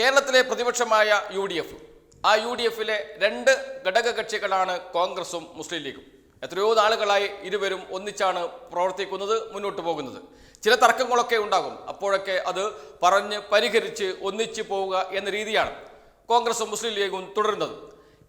കേരളത്തിലെ പ്രതിപക്ഷമായ U D F ആ യു ഡി എഫിലെ രണ്ട് ഘടക കക്ഷികളാണ് കോൺഗ്രസും മുസ്ലിം ലീഗും. എത്രയോ നാളുകളായി ഇരുവരും ഒന്നിച്ചാണ് പ്രവർത്തിക്കുന്നത് മുന്നോട്ട് പോകുന്നത്. ചില തർക്കങ്ങളൊക്കെ ഉണ്ടാകും. അപ്പോഴൊക്കെ അത് പറഞ്ഞ് പരിഹരിച്ച് ഒന്നിച്ചു പോവുക എന്ന രീതിയാണ് കോൺഗ്രസും മുസ്ലിം ലീഗും തുടരുന്നത്.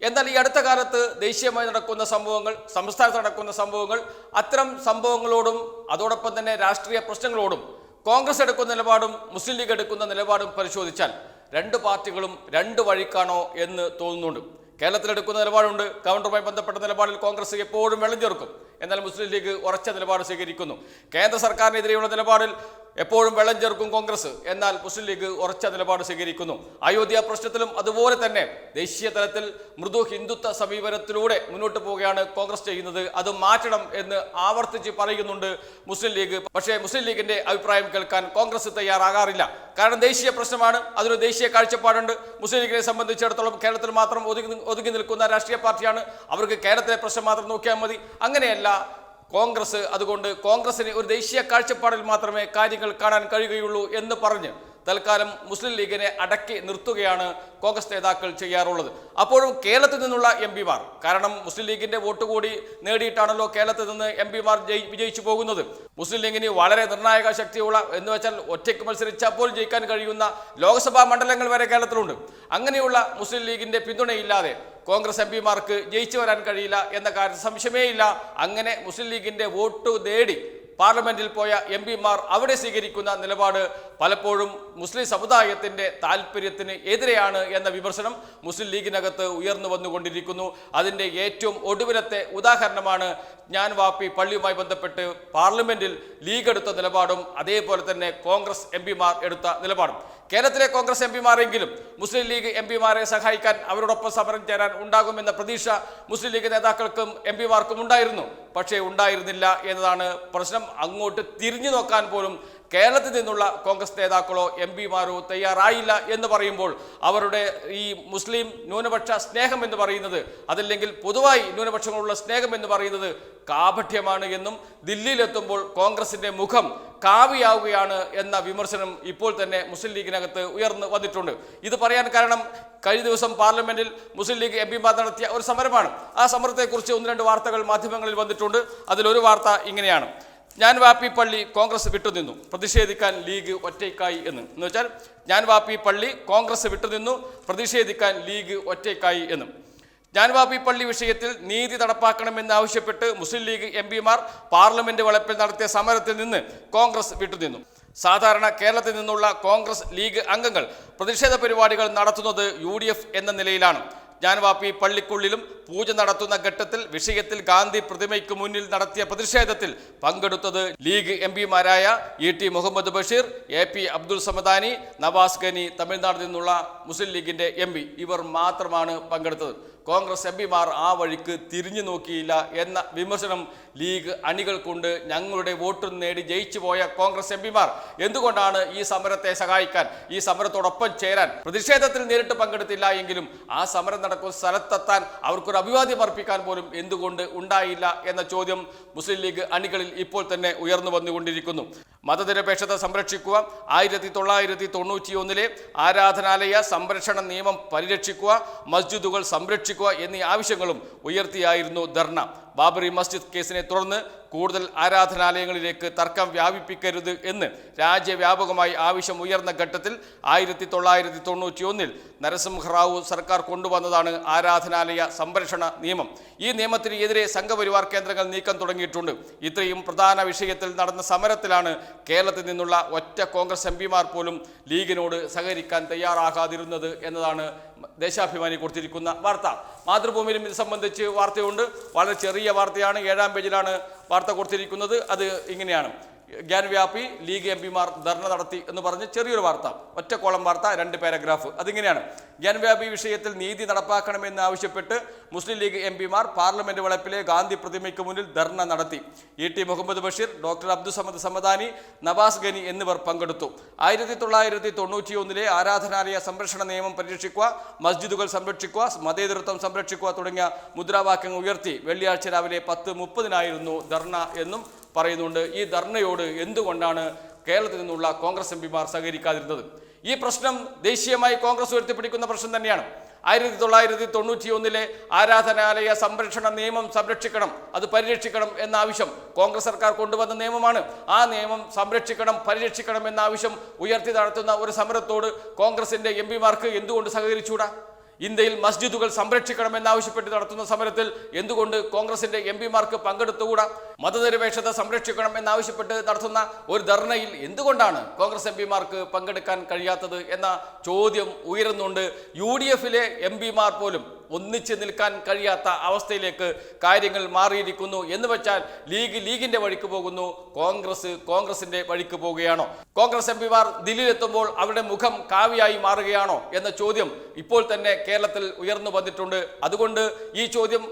എന്നാൽ ഈ അടുത്ത കാലത്ത് ദേശീയമായി നടക്കുന്ന സംഭവങ്ങൾ സംസ്ഥാനത്ത് നടക്കുന്ന സംഭവങ്ങൾ അത്തരം സംഭവങ്ങളോടും അതോടൊപ്പം തന്നെ രാഷ്ട്രീയ പ്രശ്നങ്ങളോടും കോൺഗ്രസ് എടുക്കുന്ന നിലപാടും മുസ്ലിം ലീഗ് എടുക്കുന്ന നിലപാടും പരിശോധിച്ചാൽ രണ്ട് പാർട്ടികളും രണ്ട് വഴിക്കാണോ എന്ന് തോന്നുന്നുണ്ട്. കേരളത്തിൽ എടുക്കുന്ന നിലപാടുണ്ട്. ഗവർണറുമായി ബന്ധപ്പെട്ട നിലപാടിൽ കോൺഗ്രസ് എപ്പോഴും വെള്ളം ചേർക്കും എന്നാൽ മുസ്ലിം ലീഗ് ഉറച്ച നിലപാട് സ്വീകരിക്കുന്നു. കേന്ദ്ര സർക്കാരിനെതിരെയുള്ള നിലപാടിൽ എപ്പോഴും വെള്ളം ചേർക്കും കോൺഗ്രസ്. എന്നാൽ മുസ്ലിം ലീഗ് ഉറച്ച നിലപാട് സ്വീകരിക്കുന്നു. അയോധ്യ പ്രശ്നത്തിലും അതുപോലെ തന്നെ ദേശീയ തലത്തിൽ മൃദു ഹിന്ദുത്വ സമീപനത്തിലൂടെ മുന്നോട്ട് പോവുകയാണ് കോൺഗ്രസ് ചെയ്യുന്നത്. അത് മാറ്റണം എന്ന് ആവർത്തിച്ച് പറയുന്നുണ്ട് മുസ്ലിം ലീഗ്. പക്ഷേ മുസ്ലിം ലീഗിന്റെ അഭിപ്രായം കേൾക്കാൻ കോൺഗ്രസ് തയ്യാറാകാറില്ല. കാരണം ദേശീയ പ്രശ്നമാണ് അതിന് ദേശീയ കാഴ്ചപ്പാടുണ്ട്. മുസ്ലിം ലീഗിനെ സംബന്ധിച്ചിടത്തോളം കേരളത്തിൽ മാത്രം ഒതുങ്ങി ഒതുങ്ങി നിൽക്കുന്ന രാഷ്ട്രീയ പാർട്ടിയാണ്. അവർക്ക് കേരളത്തിലെ പ്രശ്നം മാത്രം നോക്കിയാൽ മതി. അങ്ങനെയല്ല കോൺഗ്രസ് അതുകൊണ്ട് കോൺഗ്രസിന് ഒരു ദേശീയ കാഴ്ചപ്പാടിൽ മാത്രമേ കാര്യങ്ങൾ കാണാൻ കഴിയുകയുള്ളൂ എന്ന് പറഞ്ഞ് തൽക്കാലം മുസ്ലിം ലീഗിനെ അടക്കി നിർത്തുകയാണ് കോൺഗ്രസ് നേതാക്കൾ ചെയ്യാറുള്ളത്. അപ്പോഴും കേരളത്തിൽ നിന്നുള്ള എം പിമാർ കാരണം മുസ്ലിം ലീഗിന്റെ വോട്ട് കൂടി നേടിയിട്ടാണല്ലോ കേരളത്തിൽ നിന്ന് എം പിമാർ വിജയിച്ചു പോകുന്നത്. മുസ്ലിം ലീഗിന് വളരെ നിർണായക ശക്തിയുള്ള എന്ന് വെച്ചാൽ ഒറ്റയ്ക്ക് മത്സരിച്ചാൽ പോലും ജയിക്കാൻ കഴിയുന്ന ലോക്സഭാ മണ്ഡലങ്ങൾ വരെ കേരളത്തിലുണ്ട്. അങ്ങനെയുള്ള മുസ്ലിം ലീഗിന്റെ പിന്തുണയില്ലാതെ കോൺഗ്രസ് എം പിമാർക്ക് ജയിച്ചു വരാൻ കഴിയില്ല എന്ന കാര്യം സംശയമേ ഇല്ല അങ്ങനെ മുസ്ലിം ലീഗിന്റെ വോട്ട് നേടി പാർലമെന്റിൽ പോയ എം പിമാർ അവിടെ സ്വീകരിക്കുന്ന നിലപാട് പലപ്പോഴും മുസ്ലിം സമുദായത്തിന്റെ താല്പര്യത്തിന് എതിരെയാണ് എന്ന വിമർശനം മുസ്ലിം ലീഗിനകത്ത് ഉയർന്നു വന്നുകൊണ്ടിരിക്കുന്നു. അതിന്റെ ഏറ്റവും ഒടുവിലത്തെ ഉദാഹരണമാണ് ഞാൻ വാപ്പി പള്ളിയുമായി ബന്ധപ്പെട്ട് പാർലമെന്റിൽ ലീഗ് എടുത്ത നിലപാടും അതേപോലെ തന്നെ കോൺഗ്രസ് എം പിമാർ എടുത്ത നിലപാടും. കേരളത്തിലെ കോൺഗ്രസ് എം പിമാരെങ്കിലും മുസ്ലിം ലീഗ് എം പിമാരെ സഹായിക്കാൻ അവരോടൊപ്പം സമരം ചേരാൻ ഉണ്ടാകുമെന്ന പ്രതീക്ഷ മുസ്ലിം ലീഗ് നേതാക്കൾക്കും എം പിമാർക്കും ഉണ്ടായിരുന്നു. പക്ഷേ ഉണ്ടായിരുന്നില്ല എന്നതാണ് പ്രശ്നം. അങ്ങോട്ട് തിരിഞ്ഞു നോക്കാൻ പോലും കേരളത്തിൽ നിന്നുള്ള കോൺഗ്രസ് നേതാക്കളോ എം പിമാരോ തയ്യാറായില്ല എന്ന് പറയുമ്പോൾ അവരുടെ ഈ മുസ്ലിം ന്യൂനപക്ഷ സ്നേഹം എന്ന് പറയുന്നത് അതല്ലെങ്കിൽ പൊതുവായി ന്യൂനപക്ഷങ്ങളുള്ള സ്നേഹം എന്ന് പറയുന്നത് കാപഠ്യമാണ് എന്നും ദില്ലിയിലെത്തുമ്പോൾ കോൺഗ്രസിന്റെ മുഖം കാവിയാവുകയാണ് എന്ന വിമർശനം ഇപ്പോൾ തന്നെ മുസ്ലിം ലീഗിനകത്ത് ഉയർന്നു വന്നിട്ടുണ്ട്. ഇത് പറയാൻ കാരണം കഴിഞ്ഞ ദിവസം പാർലമെന്റിൽ മുസ്ലിം ലീഗ് എം പിമാർ നടത്തിയ ഒരു സമരമാണ്. ആ സമരത്തെക്കുറിച്ച് ഒന്ന് രണ്ട് വാർത്തകൾ മാധ്യമങ്ങളിൽ വന്നിട്ടുണ്ട്. അതിലൊരു വാർത്ത ഇങ്ങനെയാണ്. ഞാൻ വാപ്പി പള്ളി കോൺഗ്രസ് വിട്ടുനിന്നു. പ്രതിഷേധിക്കാൻ ലീഗ് ഒറ്റയ്ക്കായി എന്ന്. എന്ന് വെച്ചാൽ ഞാൻ വാപ്പി പള്ളി കോൺഗ്രസ് വിട്ടുനിന്നു പ്രതിഷേധിക്കാൻ ലീഗ് ഒറ്റയ്ക്കായി എന്നും. ഞാൻ വാപ്പി പള്ളി വിഷയത്തിൽ നീതി നടപ്പാക്കണമെന്നാവശ്യപ്പെട്ട് മുസ്ലിം ലീഗ് എം പിമാർ പാർലമെന്റ് വളപ്പിൽ നടത്തിയ സമരത്തിൽ നിന്ന് കോൺഗ്രസ് വിട്ടുനിന്നു. സാധാരണ കേരളത്തിൽ നിന്നുള്ള കോൺഗ്രസ് ലീഗ് അംഗങ്ങൾ പ്രതിഷേധ പരിപാടികൾ നടത്തുന്നത് യു എന്ന നിലയിലാണ്. ഞാൻ വാപ്പി പള്ളിക്കുള്ളിലും പൂജ നടത്തുന്ന ഘട്ടത്തിൽ വിഷയത്തിൽ ഗാന്ധി പ്രതിമയ്ക്ക് മുന്നിൽ നടത്തിയ പ്രതിഷേധത്തിൽ പങ്കെടുത്തത് League M പിമാരായ E T Muhammad Basheer A P Abdul Samadani Navas Kani തമിഴ്നാട്ടിൽ നിന്നുള്ള മുസ്ലിം ലീഗിന്റെ എം ഇവർ മാത്രമാണ് പങ്കെടുത്തത്. കോൺഗ്രസ് എം ആ വഴിക്ക് തിരിഞ്ഞു നോക്കിയില്ല എന്ന വിമർശനം ലീഗ് അണികൾ കൊണ്ട് ഞങ്ങളുടെ വോട്ട് നേടി ജയിച്ചു പോയ കോൺഗ്രസ് എം പിമാർ എന്തുകൊണ്ടാണ് ഈ സമരത്തെ സഹായിക്കാൻ ഈ സമരത്തോടൊപ്പം ചേരാൻ പ്രതിഷേധത്തിൽ നേരിട്ട് പങ്കെടുത്തില്ല എങ്കിലും ആ സമരം നടക്കുന്ന സ്ഥലത്തെത്താൻ അവർക്കൊരു അഭിവാദ്യം അർപ്പിക്കാൻ പോലും എന്തുകൊണ്ട് ഉണ്ടായില്ല എന്ന ചോദ്യം മുസ്ലിം ലീഗ് അണികളിൽ ഇപ്പോൾ തന്നെ ഉയർന്നു വന്നുകൊണ്ടിരിക്കുന്നു. മതനിരപേക്ഷത സംരക്ഷിക്കുക ആയിരത്തി തൊള്ളായിരത്തി തൊണ്ണൂറ്റി ഒന്നിലെ ആരാധനാലയ സംരക്ഷണ നിയമം പരിരക്ഷിക്കുക മസ്ജിദുകൾ സംരക്ഷിക്കുക എന്നീ ആവശ്യങ്ങളും ഉയർത്തിയായിരുന്നു ധർണ. ബാബറി മസ്ജിദ് കേസിനെ തുടർന്ന് കൂടുതൽ ആരാധനാലയങ്ങളിലേക്ക് തർക്കം വ്യാപിപ്പിക്കരുത് എന്ന് രാജ്യവ്യാപകമായി ആവശ്യം ഉയർന്ന ഘട്ടത്തിൽ ആയിരത്തി തൊള്ളായിരത്തി തൊണ്ണൂറ്റി ഒന്നിൽ നരസിംഹറാവു സർക്കാർ കൊണ്ടുവന്നതാണ് ആരാധനാലയ സംരക്ഷണ നിയമം. ഈ നിയമത്തിന് എതിരെ സംഘപരിവാർ കേന്ദ്രങ്ങൾ നീക്കം തുടങ്ങിയിട്ടുണ്ട്. ഇത്രയും പ്രധാന വിഷയത്തിൽ നടന്ന സമരത്തിലാണ് കേരളത്തിൽ നിന്നുള്ള ഒറ്റ കോൺഗ്രസ് എം പോലും ലീഗിനോട് സഹകരിക്കാൻ തയ്യാറാകാതിരുന്നത് എന്നതാണ് ദേശാഭിമാനി കൊടുത്തിരിക്കുന്ന വാർത്ത. മാതൃഭൂമിയിലും ഇത് സംബന്ധിച്ച് വാർത്തയുണ്ട്. വളരെ ചെറിയ വാർത്തയാണ്. ഏഴാം പേജിലാണ് വാർത്ത കൊടുത്തിരിക്കുന്നത് അത് ഇങ്ങനെയാണ്. ഗ്യാൻവ്യാപി ലീഗ് എം പിമാർ ധർണ നടത്തി എന്ന് പറഞ്ഞ് ചെറിയൊരു വാർത്ത. ഒറ്റ കോളം വാർത്ത രണ്ട് പാരഗ്രാഫ്. അതിങ്ങനെയാണ്. ഗ്യാൻവ്യാപി വിഷയത്തിൽ നീതി നടപ്പാക്കണമെന്ന് ആവശ്യപ്പെട്ട് മുസ്ലിം ലീഗ് എം പിമാർ പാർലമെന്റ് വളപ്പിലെ ഗാന്ധി പ്രതിമയ്ക്ക് മുന്നിൽ ധർണ നടത്തി. E T Muhammad Basheer doctor Abdussamad Samadani Navas Gani എന്നിവർ പങ്കെടുത്തു. ആയിരത്തി തൊള്ളായിരത്തി തൊണ്ണൂറ്റി ഒന്നിലെ ആരാധനാലയ സംരക്ഷണ നിയമം പരിരക്ഷിക്കുക മസ്ജിദുകൾ സംരക്ഷിക്കുക മതേതൃത്വം സംരക്ഷിക്കുക തുടങ്ങിയ മുദ്രാവാക്യങ്ങൾ ഉയർത്തി വെള്ളിയാഴ്ച രാവിലെ പത്ത് മുപ്പതിനായിരുന്നു ധർണ എന്നും പറയുന്നുണ്ട് ഈ ധർണയോട് എന്തുകൊണ്ടാണ് കേരളത്തിൽ നിന്നുള്ള കോൺഗ്രസ് എം പിമാർ സഹകരിക്കാതിരുന്നത്? ഈ പ്രശ്നം ദേശീയമായി കോൺഗ്രസ് ഉയർത്തിപ്പിടിക്കുന്ന പ്രശ്നം തന്നെയാണ്. ആയിരത്തി തൊള്ളായിരത്തി തൊണ്ണൂറ്റി ഒന്നിലെ ആരാധനാലയ സംരക്ഷണ നിയമം സംരക്ഷിക്കണം അത് പരിരക്ഷിക്കണം എന്ന ആവശ്യം കോൺഗ്രസ് സർക്കാർ കൊണ്ടുവന്ന നിയമമാണ്. ആ നിയമം സംരക്ഷിക്കണം പരിരക്ഷിക്കണം എന്ന ആവശ്യം ഉയർത്തി നടത്തുന്ന ഒരു സമരത്തോട് കോൺഗ്രസിന്റെ എം പിമാർക്ക് എന്തുകൊണ്ട് സഹകരിച്ചൂടാ ഇന്ത്യയിൽ മസ്ജിദുകൾ സംരക്ഷിക്കണമെന്നാവശ്യപ്പെട്ട് നടത്തുന്ന സമരത്തിൽ എന്തുകൊണ്ട് കോൺഗ്രസിന്റെ എം പിമാർക്ക് പങ്കെടുത്തുകൂടാ? മതനിരപേക്ഷത സംരക്ഷിക്കണം എന്നാവശ്യപ്പെട്ട് നടത്തുന്ന ഒരു ധർണയിൽ എന്തുകൊണ്ടാണ് കോൺഗ്രസ് എം പിമാർക്ക് പങ്കെടുക്കാൻ കഴിയാത്തത് എന്ന ചോദ്യം ഉയരുന്നുണ്ട്. യു ഡി എഫിലെ എം പിമാർ പോലും ഒന്നിച്ച് നിൽക്കാൻ കഴിയാത്ത അവസ്ഥയിലേക്ക് കാര്യങ്ങൾ മാറിയിരിക്കുന്നു. എന്ന് വെച്ചാൽ ലീഗ് ലീഗിന്റെ വഴിക്ക് പോകുന്നു കോൺഗ്രസ് കോൺഗ്രസിന്റെ വഴിക്ക് പോവുകയാണോ കോൺഗ്രസ് എം പിമാർ ദില്ലിയിലെത്തുമ്പോൾ അവരുടെ മുഖം കാവിയായി മാറുകയാണോ? എന്ന ചോദ്യം ഇപ്പോൾ തന്നെ കേരളത്തിൽ ഉയർന്നു വന്നിട്ടുണ്ട്. അതുകൊണ്ട് ഈ ചോദ്യം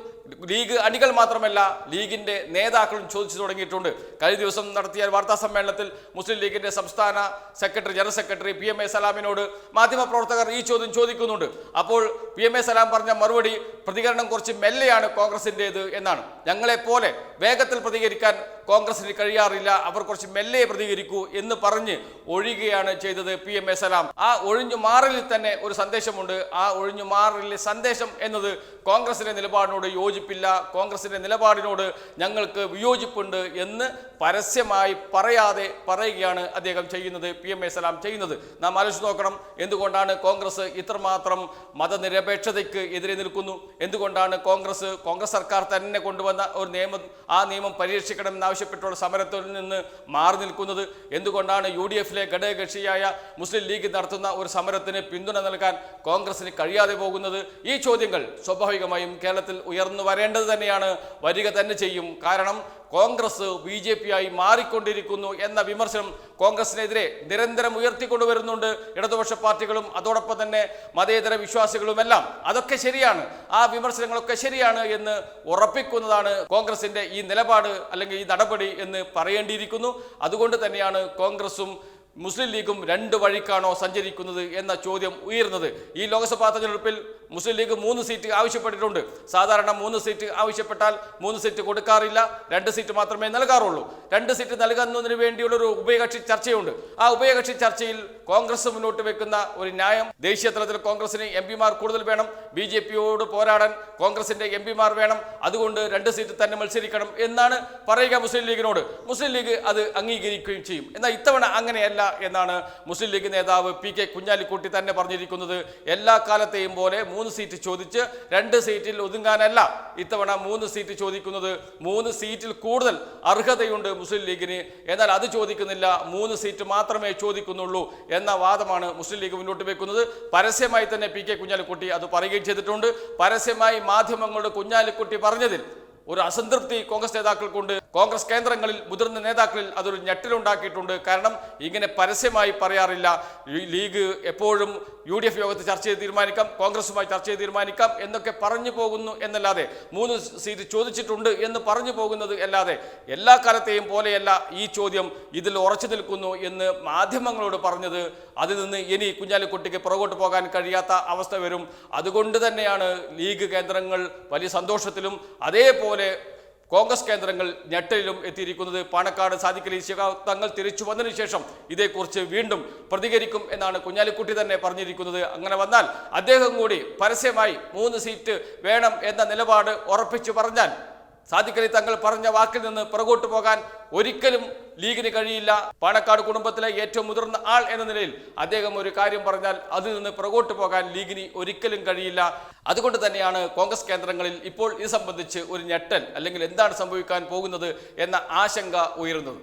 ലീഗ് അണികൾ മാത്രമല്ല ലീഗിന്റെ നേതാക്കളും ചോദിച്ചു തുടങ്ങിയിട്ടുണ്ട്. കഴിഞ്ഞ ദിവസം നടത്തിയ വാർത്താ സമ്മേളനത്തിൽ മുസ്ലിം ലീഗിന്റെ സംസ്ഥാന secretary general secretary P M A സലാമിനോട് മാധ്യമപ്രവർത്തകർ ഈ ചോദ്യം ചോദിക്കുന്നുണ്ട്. അപ്പോൾ പി എം എ സലാം പറഞ്ഞ മറുപടി പ്രതികരണം കുറച്ച് മെല്ലെയാണ് കോൺഗ്രസിന്റേത് എന്നാണ്. ഞങ്ങളെപ്പോലെ വേഗത്തിൽ പ്രതികരിക്കാൻ കോൺഗ്രസിന് കഴിയാറില്ല. അവർ കുറച്ച് മെല്ലെ പ്രതികരിക്കൂ എന്ന് പറഞ്ഞ് ഒഴിയുകയാണ് ചെയ്തത് പി എം എ ആ ഒഴിഞ്ഞു മാറലിൽ തന്നെ ഒരു സന്ദേശമുണ്ട്. ആ ഒഴിഞ്ഞു മാറലിലെ സന്ദേശം എന്നത് കോൺഗ്രസിന്റെ നിലപാടിനോട് യോജിപ്പില്ല. കോൺഗ്രസിന്റെ നിലപാടിനോട് ഞങ്ങൾക്ക് വിയോജിപ്പുണ്ട് എന്ന് പരസ്യമായി പറയാതെ പറയുകയാണ് അദ്ദേഹം ചെയ്യുന്നത് പി എം എ സലാം ചെയ്യുന്നത്. നാം ആലോചിച്ച് നോക്കണം. എന്തുകൊണ്ടാണ് കോൺഗ്രസ് ഇത്രമാത്രം മതനിരപേക്ഷതയ്ക്ക് എതിരെ നിൽക്കുന്നു? എന്തുകൊണ്ടാണ് കോൺഗ്രസ് കോൺഗ്രസ് സർക്കാർ തന്നെ കൊണ്ടുവന്ന ഒരു നിയമം ആ നിയമം പരിരക്ഷിക്കണമെന്നാവശ്യപ്പെട്ടുള്ള സമരത്തിൽ നിന്ന് മാറി നിൽക്കുന്നത് എന്തുകൊണ്ടാണ് യു ഡി എഫിലെ ഘടകകക്ഷിയായ മുസ്ലിം ലീഗ് നടത്തുന്ന ഒരു സമരത്തിന് പിന്തുണ നൽകാൻ കോൺഗ്രസിന് കഴിയാതെ പോകുന്നത്? ഈ ചോദ്യങ്ങൾ സ്വാഭാവികമായും കേരളത്തിൽ ഉയർന്നു വരേണ്ടത് തന്നെയാണ്. വരിക തന്നെ ചെയ്യും. കാരണം കോൺഗ്രസ് ബി ജെ പി ആയി മാറിക്കൊണ്ടിരിക്കുന്നു എന്ന വിമർശനം കോൺഗ്രസിനെതിരെ നിരന്തരം ഉയർത്തിക്കൊണ്ടുവരുന്നുണ്ട്. ഇടതുപക്ഷ പാർട്ടികളും അതോടൊപ്പം തന്നെ മതേതര വിശ്വാസികളുമെല്ലാം. അതൊക്കെ ശരിയാണ്. ആ വിമർശനങ്ങളൊക്കെ ശരിയാണ് എന്ന് ഉറപ്പിക്കുന്നതാണ് കോൺഗ്രസിന്റെ ഈ നിലപാട് അല്ലെങ്കിൽ ഈ നടപടി എന്ന് പറയേണ്ടിയിരിക്കുന്നു. അതുകൊണ്ട് തന്നെയാണ് കോൺഗ്രസും മുസ്ലിം ലീഗും രണ്ട് വഴിക്കാണോ സഞ്ചരിക്കുന്നത് എന്ന ചോദ്യം ഉയർന്നത്. ഈ ലോക്സഭാ തെരഞ്ഞെടുപ്പിൽ മുസ്ലിം ലീഗ് മൂന്ന് സീറ്റ് ആവശ്യപ്പെട്ടിട്ടുണ്ട്. സാധാരണ മൂന്ന് സീറ്റ് ആവശ്യപ്പെട്ടാൽ മൂന്ന് സീറ്റ് കൊടുക്കാറില്ല. രണ്ട് സീറ്റ് മാത്രമേ നൽകാറുള്ളൂ. രണ്ട് സീറ്റ് നൽകുന്നതിന് വേണ്ടിയുള്ളൊരു ഉഭയകക്ഷി ചർച്ചയുണ്ട്. ആ ഉഭയകക്ഷി ചർച്ചയിൽ കോൺഗ്രസ് മുന്നോട്ട് വെക്കുന്ന ഒരു ന്യായം ദേശീയ തലത്തിൽ കോൺഗ്രസിന് എം പിമാർ കൂടുതൽ വേണം ബി ജെ പിയോട് പോരാടാൻ കോൺഗ്രസിന്റെ എം പിമാർ വേണം അതുകൊണ്ട് രണ്ട് സീറ്റ് തന്നെ മത്സരിക്കണം എന്നാണ് പറയുക മുസ്ലിം ലീഗിനോട്. മുസ്ലിം ലീഗ് അത് അംഗീകരിക്കുകയും ചെയ്യും. എന്നാൽ ഇത്തവണ അങ്ങനെയല്ല. എന്നാണ് മുസ്ലിം ലീഗ് നേതാവ് പി കെ കുഞ്ഞാലിക്കുട്ടി തന്നെ പറഞ്ഞിരിക്കുന്നത്. എല്ലാ കാലത്തെയും പോലെ മൂന്ന് സീറ്റ് ചോദിച്ച് രണ്ട് സീറ്റിൽ ഒതുങ്ങാനല്ല ഇത്തവണ മൂന്ന് സീറ്റ് ചോദിക്കുന്നത്. മൂന്ന് സീറ്റിൽ കൂടുതൽ അർഹതയുണ്ട് മുസ്ലിം ലീഗിന്. എന്നാൽ അത് ചോദിക്കുന്നില്ല. മൂന്ന് സീറ്റ് മാത്രമേ ചോദിക്കുന്നുള്ളൂ എന്ന വാദമാണ് മുസ്ലിം ലീഗ് മുന്നോട്ട് വെക്കുന്നത്. പരസ്യമായി തന്നെ പി കെ കുഞ്ഞാലിക്കുട്ടി അത് പറയുകയും ചെയ്തിട്ടുണ്ട്. പരസ്യമായി മാധ്യമങ്ങളുടെ കുഞ്ഞാലിക്കുട്ടി പറഞ്ഞതിൽ ഒരു അസംതൃപ്തി കോൺഗ്രസ് നേതാക്കൾക്കുണ്ട്. കോൺഗ്രസ് കേന്ദ്രങ്ങളിൽ മുതിർന്ന നേതാക്കളിൽ അതൊരു ഞെട്ടലുണ്ടാക്കിയിട്ടുണ്ട്. കാരണം ഇങ്ങനെ പരസ്യമായി പറയാറില്ല. ലീഗ് എപ്പോഴും യു ഡി എഫ് യോഗത്തിൽ ചർച്ച ചെയ്ത് തീരുമാനിക്കാം കോൺഗ്രസുമായി ചർച്ച ചെയ്ത് തീരുമാനിക്കാം എന്നൊക്കെ പറഞ്ഞു പോകുന്നു എന്നല്ലാതെ മൂന്ന് സീറ്റ് ചോദിച്ചിട്ടുണ്ട് എന്ന് പറഞ്ഞു പോകുന്നത് അല്ലാതെ എല്ലാ കാലത്തെയും പോലെയല്ല ഈ ചോദ്യം ഇതിൽ ഉറച്ചു നിൽക്കുന്നു എന്ന് മാധ്യമങ്ങളോട് പറഞ്ഞത്. അതിൽ നിന്ന് ഇനി കുഞ്ഞാലിക്കുട്ടിക്ക് പുറകോട്ട് പോകാൻ കഴിയാത്ത അവസ്ഥ വരും. അതുകൊണ്ട് തന്നെയാണ് ലീഗ് കേന്ദ്രങ്ങൾ വലിയ സന്തോഷത്തിലും അതേപോലെ കോൺഗ്രസ് കേന്ദ്രങ്ങൾ ഞെട്ടലിലും എത്തിയിരിക്കുന്നത് പാണക്കാട് സാദിഖലി ശിഹാബ് തങ്ങൾ തിരിച്ചു വന്നതിനു ശേഷം ഇതേക്കുറിച്ച് വീണ്ടും പ്രതികരിക്കും എന്നാണ് കുഞ്ഞാലിക്കുട്ടി തന്നെ പറഞ്ഞിരിക്കുന്നത്. അങ്ങനെ വന്നാൽ അദ്ദേഹം കൂടി പരസ്യമായി മൂന്ന് സീറ്റ് വേണം എന്ന നിലപാട് ഉറപ്പിച്ചു പറഞ്ഞാൽ സാദിഖലി തങ്ങൾ പറഞ്ഞ വാക്കിൽ നിന്ന് പുറകോട്ട് പോകാൻ ഒരിക്കലും ലീഗിന് കഴിയില്ല. പാണക്കാട് കുടുംബത്തിലെ ഏറ്റവും മുതിർന്ന ആൾ എന്ന നിലയിൽ അദ്ദേഹം ഒരു കാര്യം പറഞ്ഞാൽ അതിൽ നിന്ന് പുറകോട്ട് പോകാൻ ലീഗിന് ഒരിക്കലും കഴിയില്ല. അതുകൊണ്ട് തന്നെയാണ് കോൺഗ്രസ് കേന്ദ്രങ്ങളിൽ ഇപ്പോൾ ഇത് സംബന്ധിച്ച് ഒരു ഞെട്ടൽ അല്ലെങ്കിൽ എന്താണ് സംഭവിക്കാൻ പോകുന്നത് എന്ന ആശങ്ക ഉയരുന്നത്.